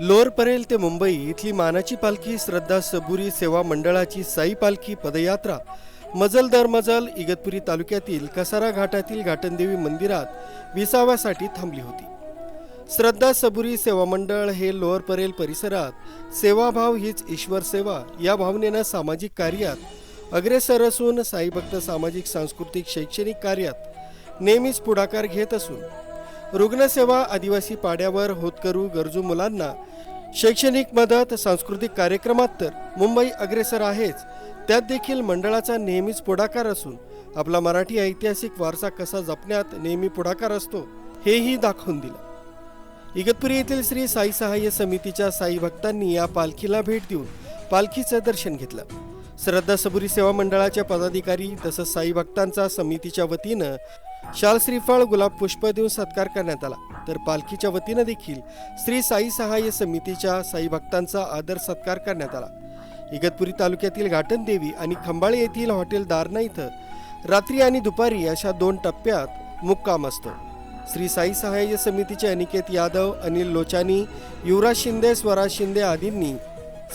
लोअरपरेल ते मुंबई इथली मानाची पालखी श्रद्धा सबुरी सेवा मंडळाची साई पालखी पदयात्रा. मजल दर मजल इगतपुरी तालुक्यातील कसारा घाटातील घाटनदेवी मंदिरात विसाव्यासाठी थांबली होती. श्रद्धा सबुरी सेवा मंडळ हे लोअर परेल परिसरात सेवाभाव हीच ईश्वर सेवा या भावनेनं सामाजिक कार्यात अग्रेसर असून साईभक्त सामाजिक सांस्कृतिक शैक्षणिक कार्यात नेहमीच पुढाकार घेत असून रुग्णसेवा आदिवासी पाड्यावर होतकरू गरजू मुलांना शैक्षणिक मदत सांस्कृतिक कार्यक्रमात तर मुंबई अग्रेसर आहेच. त्यात देखील मंडळाचा नेहमीच पुढाकार असून आपला मराठी ऐतिहासिक वारसा कसा जपण्यात नेहमी पुढाकार असतो हेही दाखवून दिलं. इगतपुरी येथील श्री साई सहाय्य समितीच्या साई भक्तांनी या पालखीला भेट देऊन पालखीचं दर्शन घेतलं. श्रद्धा सबुरी सेवा मंडळाच्या पदाधिकारी तसंच साई भक्तांचा समितीच्या वतीनं शाल श्रीफळ गुलाब पुष्प देऊन सत्कार करण्यात आला. तर पालखीच्या वतीनं देखील श्री साई सहाय्य समितीच्या साई भक्तांचा आदर सत्कार करण्यात आला. इगतपुरी तालुक्यातील घाटन देवी आणि खंबाळे येथील हॉटेल दारणा इथं रात्री आणि दुपारी अशा दोन टप्प्यात मुक्काम असतो. श्री साई सहाय्य समितीचे अनिकेत यादव अनिल लोचानी युवराज शिंदे स्वराज शिंदे आदींनी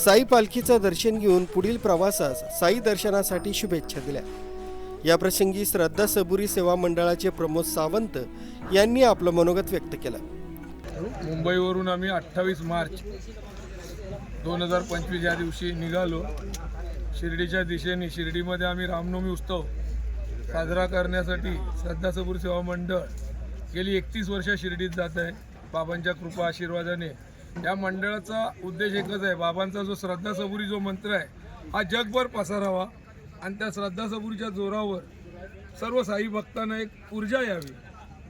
साई पालखीचं दर्शन घेऊन पुढील प्रवासास साई दर्शनासाठी शुभेच्छा दिल्या. या प्रसंगी श्रद्धा सबुरी सेवा मंडळाचे प्रमोद सावंत यांनी आपलं मनोगत व्यक्त केलं. मुंबईवरून आम्ही अठ्ठावीस मार्च दोन हजार पंचवीस या दिवशी निघालो. शिर्डीच्या दिशेने शिर्डीमध्ये आम्ही रामनवमी उत्सव साजरा करण्यासाठी श्रद्धा सबुरी सेवा मंडळ गेली एकतीस वर्ष शिर्डीत जात आहे. बाबांच्या कृपा आशीर्वादाने या मंडळाचा उद्देश एकच आहे बाबांचा जो श्रद्धा सबुरी जो मंत्र आहे हा जगभर पसारावा आणि त्या श्रद्धा सबुरीच्या जोरावर सर्व साई भक्तांना एक ऊर्जा यावी.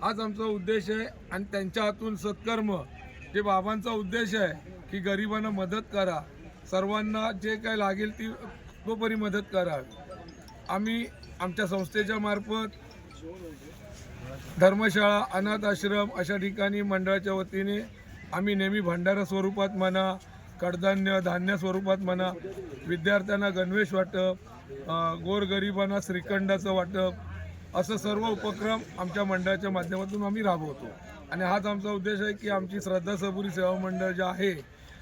हाच आमचा उद्देश आहे आणि त्यांच्या हातून सत्कर्म जे बाबांचा उद्देश आहे की गरिबांना मदत करा. सर्वांना जे काय लागेल ती तोपरी मदत करा आम्ही आमच्या संस्थेच्या मार्फत धर्मशाळा अनाथ आश्रम अशा ठिकाणी मंडळाच्या वतीने आम्ही नेहमी भंडारा स्वरूपात म्हणा कडधान्य धान्य स्वरूपात म्हणा विद्यार्थ्यांना गणवेश वाटप गोरगरिबांना श्रीखंडाचं वाटप असं सर्व उपक्रम आमच्या मंडळाच्या माध्यमातून आम्ही राबवतो. आणि हाच आमचा उद्देश आहे की आमची श्रद्धा सबुरी सेवा मंडळ जे आहे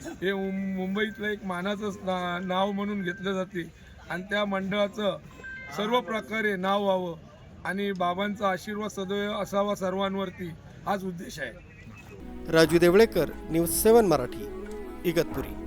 हे मुं- मुंबईतलं एक मानाचं ना- नाव म्हणून घेतलं जाते. आणि त्या मंडळाचं सर्व प्रकारे नाव व्हावं आणि बाबांचा आशीर्वाद सदैव असावा सर्वांवरती. हाच उद्देश आहे. Raju Devlekar news seven Marathi Igatpuri.